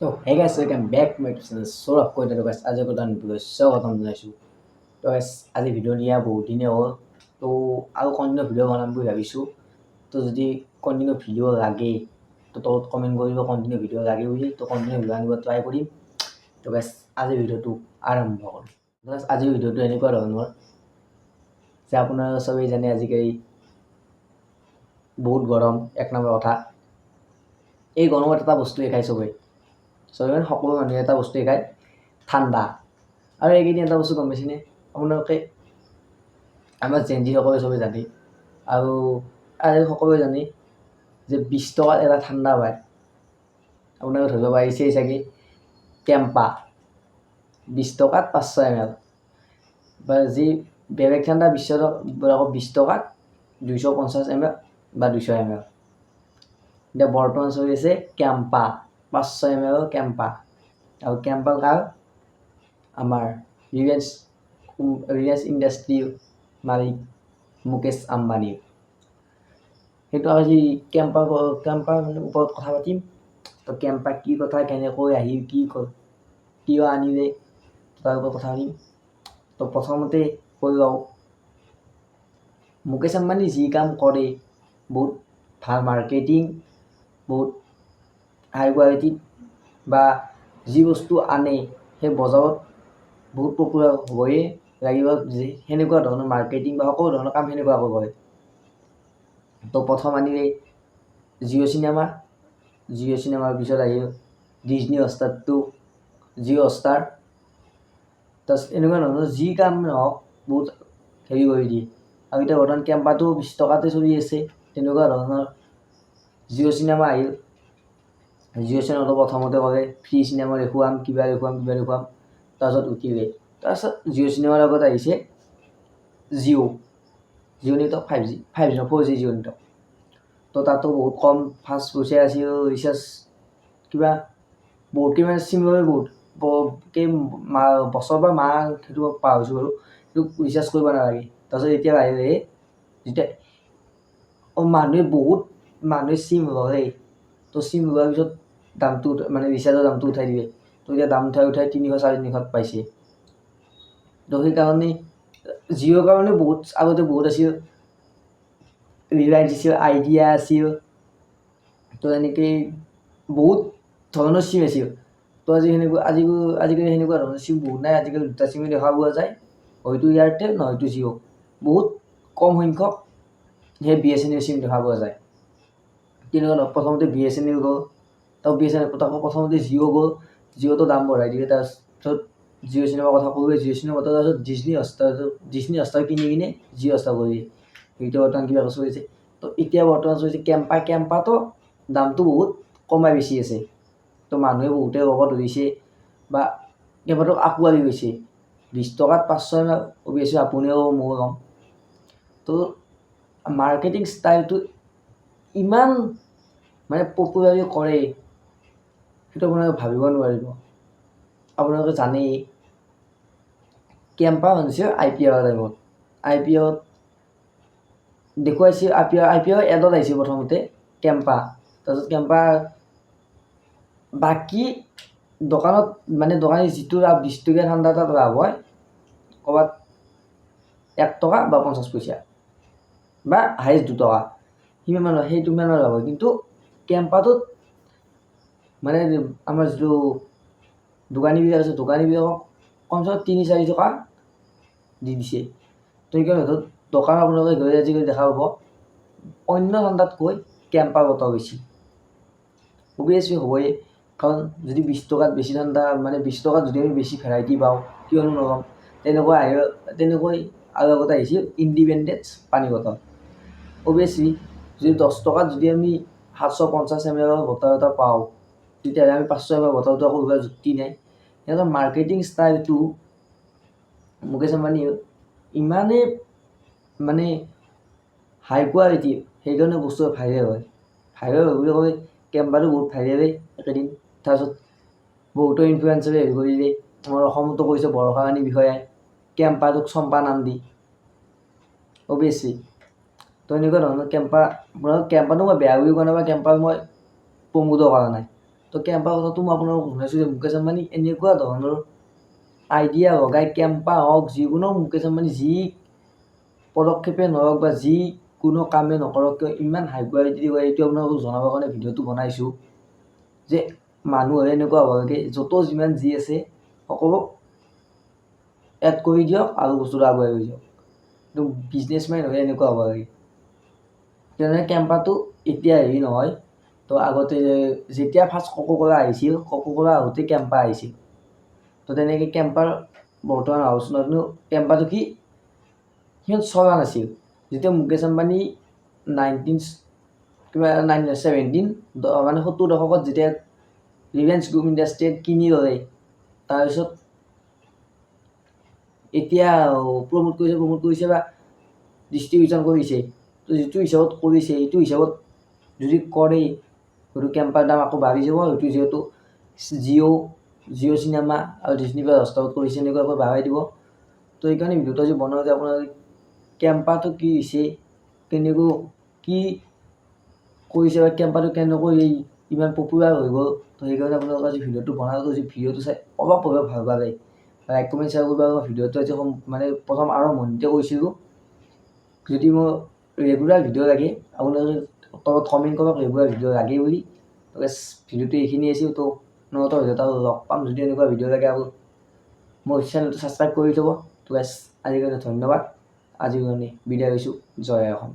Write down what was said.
তো হে welcome back my channel Saurav কৈতে guys আজি এটা স্বাগতম জনাইছোঁ। তো গাইছ আজি ভিডিঅ' দিয়া বহুত দিনে হ'ল। তো, আৰু কণ্টিনিউ ভিডিঅ' বনাম বুলি ভাবিছোঁ? তো, যদি কণ্টিনিউ ভিডিঅ' লাগে, তো তলত কমেণ্ট কৰিব কণ্টিনিউ ভিডিঅ' লাগে বুলি। তো কণ্টিনিউ ভিডিঅ' আনিব ট্ৰাই কৰিম। তো গাইছ আজিৰ ভিডিঅ'টো আৰম্ভ কৰিম গাইছ আজিৰ ভিডিঅ'টো এনেকুৱা ধৰণৰ যে আপোনালোকে চবেই জানে আজিকালি বহুত গৰম, এক নম্বৰ কথা। এই গৰমত এটা বস্তুৱে খায় চবেই। চবেই মানে সকলো মানুহে এটা বস্তুৱে খায় ঠাণ্ডা। আৰু এইকেইদিন এটা বস্তু গম পাইছেনে? আপোনালোকে আমাৰ জেনজিসকলে চবেই জানে। আৰু আৰু সকলোৱে জানে যে বিছ টকাত এটা ঠাণ্ডা পায়। আপোনালোকে ধৰিব পাৰিছেই চাগে। কেম্পা বিছ টকাত পাঁচশ এম এল বা যি বেলেগ ঠাণ্ডা বিছ টকা বিছ টকাত দুইশ পঞ্চাছ এম এল বা দুইশ এম এল এতিয়া বৰ্তমান চলি আছে কেম্পা। পাঁচশ এম এল কেম্পা আৰু কেম্পা কাৰ আমাৰ ৰিলায়েন্স ৰিলায়েন্স ইণ্ডাষ্ট্ৰীৰ মালিক মুকেশ আম্বানীৰ। সেইটো আজি কেম্পা কেম্পাৰ ওপৰত কথা পাতিম। তো কেম্পা কি কথা কেনেকৈ আহি ক- কিয় আনিলে তাৰ ওপৰত কথা পাতিম। তো প্ৰথমতে কৈ লওঁ। মুকেশ আম্বানী যি কাম কৰে বহুত ভাল মাৰ্কেটিং বহুত হাই কোৱালিটিত বা যি বস্তু আনে সেই বজাৰত বহুত পপুলাৰ হ'বই লাগিব যে সেনেকুৱা ধৰণৰ মাৰ্কেটিং বা সকলো ধৰণৰ কাম সেনেকুৱাকৈ কৰে তো প্ৰথম আনিলে জিঅ' চিনেমা। জিঅ' চিনেমাৰ পিছত আহিল ডিজনী হটষ্টাৰ জিঅ' হটষ্টাৰ। তাৰপিছত এনেকুৱা ধৰণৰ যি কাম নহওক, বহুত হেৰি কৰি দিয়ে। আৰু এতিয়া বৰ্তমান কেম্পাটো বিছ টকাতে চলি আছে। তেনেকুৱা ধৰণৰ জিঅ' চিনেমা আহিল। জিঅ' চেনেলটো প্ৰথমতে ক'লে ফ্ৰী চিনেমা দেখুৱাম, কিবা দেখুৱাম কিবা দেখুৱাম, তাৰপিছত উঠিলে। তাৰপিছত জিঅ' চিনেমাৰ লগত আহিছে Jio' Jio' network five G five G for G Jio' network. তো তাতো বহুত কম ফাষ্ট পইচা আছিল ৰিচাৰ্জ কিবা বহুত কিমান চিম লয় বহুত কেই বছৰ বা মাহ সেইটো পাহৰিছোঁ বাৰু, সেইটো ৰিচাৰ্জ কৰিব নালাগে। তাৰপিছত এতিয়া আহিলে যেতিয়া, অঁ, মানুহে বহুত, মানুহে চিম লয় তো চিম লোৱাৰ পিছত দামটো মানে ৰিচাৰ্জৰ দামটো উঠাই দিলে। তো এতিয়া দাম উঠাই উঠাই তিনিশ চাৰে তিনিশত পাইছে। তো সেইকাৰণে, জিঅ'ৰ কাৰণে বহুত, আগতে বহুত আছিল। ৰিলায়েন্স আছিল, আইডিয়া আছিল। তো এনেকৈ বহুত ধৰণৰ চিম আছিল। তো আজি সেনেকুৱা আজি আজিকালি সেনেকুৱা ধৰণৰ চিম বহুত নাই। আজিকালি দুটা চিমেই দেখা পোৱা যায়। হয়তো এয়াৰটেল নহয়তো জিঅ' বহুত কম সংখ্যক সেই বি এছ এন এল চিম দেখা পোৱা যায়। তেনেকুৱা প্ৰথমতে বি এছ এন এল গ'ল। তাৰপৰা বি এছ এন এল তাৰপৰা প্ৰথমতে জিঅ' গ'ল জিঅ'টো দাম বঢ়াই দিলে তাৰপিছত জিঅ' চিনেমাৰ কথা ক'লোৱে জিঅ' চিনেমা তাৰপিছত ডিজনী হটষ্টাৰ ডিজনী হটষ্টাৰ কিনি কিনে জিঅ' হটষ্টাৰ কৰি দিয়ে। সেইটো বৰ্তমান কিবা চলিছে তো এতিয়া বৰ্তমান চলিছে কেম্পা কেম্পাটো দামটো বহুত কমাই বেছি আছে। তো মানুহে বহুতে ল'ব ধৰিছে বা কেম্পাটোক আঁকোৱালি লৈছে। বিছ টকাত পাঁচশো এম এল আপুনিও ময়ো ল'ম। তো মাৰ্কেটিং ষ্টাইলটো ইমান মানে পপুলাৰলি কৰে। সেইটো আপোনালোকে ভাবিব নোৱাৰিব। আপোনালোকে জানেই, কেম্পা হৈছে আই পি এলৰ টাইমত। আই পি এলত দেখুৱাইছে, I P L I P এলৰ এডত আহিছে প্ৰথমতে কেম্পা। তাৰপিছত কেম্পা বাকী দোকানত মানে দোকানী যিটো লাভ বিছ টকীয়া ঠাণ্ডা এটাত লাভ হয়, ক'ৰবাত এক টকা বা পঞ্চাছ পইচা বা হায়েষ্ট দুটকা। সিমান মান সেইটো সিমান মান লাভ হয়। কিন্তু কেম্পাটোত মানে আমাৰ যিটো দোকানীবিলাক আছে দোকানীবিলাকক কমচে কম তিনি, চাৰি টকা দি দিছে। তো সেইকাৰণে সিহঁতৰ দোকান আপোনালোকে গ'লে আজিকালি দেখা পাব। অন্য ঠাণ্ডাতকৈ কেম্পা বটল বেছি। অভিয়াছলি হ'বই কাৰণ যদি বিছ টকাত বেছি ঠাণ্ডা মানে বিছ টকাত যদি আমি বেছি ভেৰাইটি পাওঁ, কিয়নো নল'ম, তেনেকুৱা আহি, তেনেকৈ আৰু আগতে আহিছিল ইণ্ডিপেণ্ডেঞ্চ পানী বটল। অভিয়াছলি যদি দহ টকাত যদি আমি সাতশ পঞ্চাছ এম এলৰ বটল এটা পাওঁ তেতিয়াহ'লে আমি পাঁচশো এল বটলটো আকৌ লোৱাৰ যুক্তি নাই। সিহঁতৰ মাৰ্কেটিং ষ্টাইলটো মুকেশ আম্বানী ইমানেই মানে হাই কোৱালিটি সেইকাৰণে বস্তু ভাইৰেল হয়। ভাইৰেল হয় বুলি ক'লে কেম্পাটো বহুত ভাইৰেলেই একেদিন। তাৰপিছত বহুতো ইনফ্লুৱেঞ্চাৰে হেৰি কৰিলে আমাৰ অসমতো কৈছে বৰষাৰাণী বিষয়াই কেম্পাটোক চম্পা নাম দি। অভিয়াছলি তো এনেকুৱা ধৰণৰ কেম্পা কেম্পাটো মই বেয়া বুলি কোৱা নাই বা কেম্পাক মই প্ৰমোদো কৰা নাই। তো কেম্পাৰ কথাটো মই আপোনালোকক জনাইছোঁ যে মুকেশ আম্বানী এনেকুৱা ধৰণৰ আইডিয়া লগাই কেম্পা হওক যিকোনো মুকেশ আম্বানী যি পদক্ষেপে নহওক বা যিকোনো কামে নকৰক কিয় ইমান হাই কোৱালিটি হয় এইটো আপোনালোকক জনাবৰ কাৰণে ভিডিঅ'টো বনাইছোঁ যে মানুহৰ এনেকুৱা হ'ব লাগে য'ত যিমান যি আছে সকলো এড কৰি দিয়ক আৰু বস্তুটো আগুৱাই লৈ যাওক কিন্তু বিজনেছমেন হ'লে এনেকুৱা হ'ব লাগে তেনেহ'লে কেম্পাটো এতিয়া হেৰি নহয় তো আগতে যেতিয়া ফাৰ্ষ্ট কক' কলা আহিছিল কক' কলা আহোঁতে কেম্পা আহিছিল। তো তেনেকৈ কেম্পাৰ বৰ্তমান হাউচ কিন্তু কেম্পাটো কি? সিহঁত চলা নাছিল। যেতিয়া মুকেশ আম্বানী নাইনটিন কিবা নাইন ছেভেণ্টিন মানে সত্তৰ দশকত যেতিয়া ৰিলায়েন্স গ্ৰুপ ইণ্ডাষ্ট্ৰীয়ে কিনি ল'লে তাৰপিছত এতিয়া প্ৰমোট কৰিছে প্ৰমোট কৰিছে বা ডিষ্ট্ৰিবিউশ্যন কৰিছে তো যিটো হিচাপত কৰিছে সেইটো হিচাপত যদি কৰে হয়তো কেম্পাৰ দাম আকৌ বাঢ়ি যাব হয়তো যিহেতু জিঅ' জিঅ' চিনেমা আৰু ডিজনি প্লাছ হটষ্টাৰত কৰিছে এনেকুৱাকৈ বঢ়াই দিব। তো সেইকাৰণে ভিডিঅ'টো আজি বনাওঁতে আপোনাৰ কেম্পাটো কি হৈছে, কেনেকৈ, কি কৰিছে বা কেম্পাটো কেনেকৈ এই ইমান পপুলাৰ হৈ গ'ল, তো সেইকাৰণে আপোনালোকে আজি ভিডিঅ'টো বনালোঁ আজি ভিডিঅ'টো চাই অলপ হ'লেও ভালো পালে লাইক কমেণ্ট শ্বেয়াৰ কৰিব আৰু ভিডিঅ'টো আজি মানে প্ৰথম আৰম্ভণিতে কৈছিলোঁ। যদি মোৰ ৰেগুলাৰ ভিডিঅ' লাগে, আপোনালোকে তলত কমেণ্ট কৰক এইবোৰ ভিডিঅ' লাগে বুলি। তো ভিডিঅ'টো এইখিনি আছিল, তো নতুন ভিডিঅ'ত আৰু লগ পাম, যদি এনেকুৱা ভিডিঅ' লাগে আৰু। মোৰ চেনেলটো ছাবস্ক্ৰাইব কৰি থ'ব। তো গাইছ আজিৰ কাৰণে ধন্যবাদ। আজিৰ কাৰণে বিদায় হৈছোঁ জয় অসম।